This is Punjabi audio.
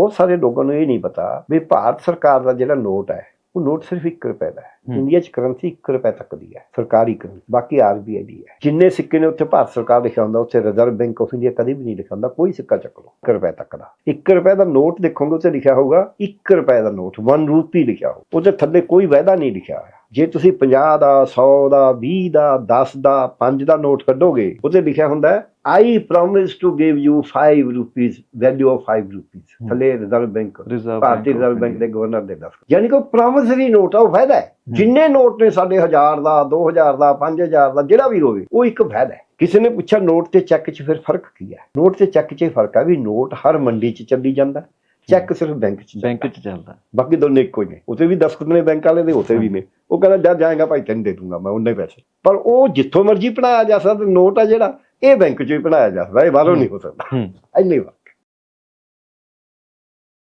ਬਹੁਤ ਸਾਰੇ ਲੋਕਾਂ ਨੂੰ ਇਹ ਨਹੀਂ ਪਤਾ ਵੀ ਭਾਰਤ ਸਰਕਾਰ ਦਾ ਜਿਹੜਾ ਨੋਟ ਹੈ ਉਹ ਨੋਟ ਸਿਰਫ 1 ਰੁਪਏ ਦਾ ਹੈ। ਇੰਡੀਆ 'ਚ ਕਰੰਸੀ 1 ਰੁਪਏ ਤੱਕ ਦੀ ਹੈ ਸਰਕਾਰੀ ਕਰੰਸੀ ਬਾਕੀ ਆਰਬੀਆਈ ਦੀ ਹੈ। ਜਿੰਨੇ ਸਿੱਕੇ ਨੇ ਉੱਥੇ ਭਾਰਤ ਸਰਕਾਰ ਲਿਖਿਆ ਹੁੰਦਾ ਉੱਥੇ ਰਿਜ਼ਰਵ ਬੈਂਕ ਆਫ ਇੰਡੀਆ ਕਦੇ ਵੀ ਨਹੀਂ ਲਿਖਿਆ ਹੁੰਦਾ ਕੋਈ ਸਿੱਕਾ ਚੱਕ ਲਓ 1 ਰੁਪਏ ਤੱਕ ਦਾ। 1 ਰੁਪਏ ਦਾ ਨੋਟ ਦੇਖੋਗੇ ਉੱਥੇ ਲਿਖਿਆ ਹੋਊਗਾ 1 ਰੁਪਏ ਦਾ ਨੋਟ 1 ਰੂਪੀ ਲਿਖਿਆ ਹੋਊ ਉਹਦੇ ਥੱਲੇ ਕੋਈ ਵਾਅਦਾ ਨਹੀਂ ਲਿਖਿਆ ਹੋਇਆ। ਜੇ ਤੁਸੀਂ 50 ਦਾ 100 ਦਾ 20 ਦਾ 10 ਦਾ 5 ਦਾ ਨੋਟ ਕੱਢੋਗੇ ਉਹਤੇ ਲਿਖਿਆ ਹੁੰਦਾ I promise to give you 5 rupees value of 5 rupees. ਥੱਲੇ reserve bank Bharatiya reserve bank ਦੇ ਗਵਰਨਰ ਦੇ ਦਸਤ ਯਾਨੀ ਕਿ ਪ੍ਰੋਮਿਸਰੀ ਨੋਟ ਆ ਉਹ ਫਾਇਦਾ ਹੈ। ਜਿੰਨੇ ਨੋਟ ਨੇ ਸਾਡੇ 1000 ਦਾ 2000 ਦਾ 5000 ਦਾ ਜਿਹੜਾ ਵੀ ਹੋਵੇ ਉਹ ਇੱਕ ਫਾਇਦਾ ਹੈ। ਕਿਸੇ ਨੇ ਪੁੱਛਿਆ ਨੋਟ ਤੇ ਚੈੱਕ 'ਚ ਫਿਰ ਫ਼ਰਕ ਕੀ ਹੈ? ਨੋਟ ਤੇ ਚੈੱਕ 'ਚ ਫ਼ਰਕ ਹੈ ਵੀ ਨੋਟ ਹਰ ਮੰਡੀ 'ਚ ਚੱਲੀ ਜਾਂਦਾ ਚੈੱਕ ਸਿਰਫ ਬੈਂਕ 'ਚ ਬੈਂਕ। ਚ ਚੱਲਦਾ। ਬਾਕੀ ਦੋਨੇ ਇੱਕੋ ਹੀ ਨੇ। ਉਤੇ ਵੀ ਦਸਖਤ ਨੇ ਬੈਂਕ ਵਾਲੇ ਦੇ ਉਤੇ ਵੀ ਨੇ। ਉਹ ਕਹਿੰਦਾ ਜਦ ਜਾਏਗਾ ਭਾਈ ਤੈਨੂੰ ਦੇ ਦੂੰਗਾ ਮੈਂ ਉਹਨੇ ਪੈਸੇ। ਪਰ ਉਹ ਜਿੱਥੋਂ ਮਰਜ਼ੀ ਬਣਾਇਆ ਜਾ ਸਕਦਾ ਨੋਟ ਆ ਜਿਹੜਾ ਇਹ ਬੈਂਕ 'ਚੋਂ ਹੀ ਬਣਾਇਆ ਜਾ ਸਕਦਾ ਇਹ ਬਾਹਰੋਂ ਨਹੀਂ ਹੋ ਸਕਦਾ। ਇੰਨੀ ਵਾਰ।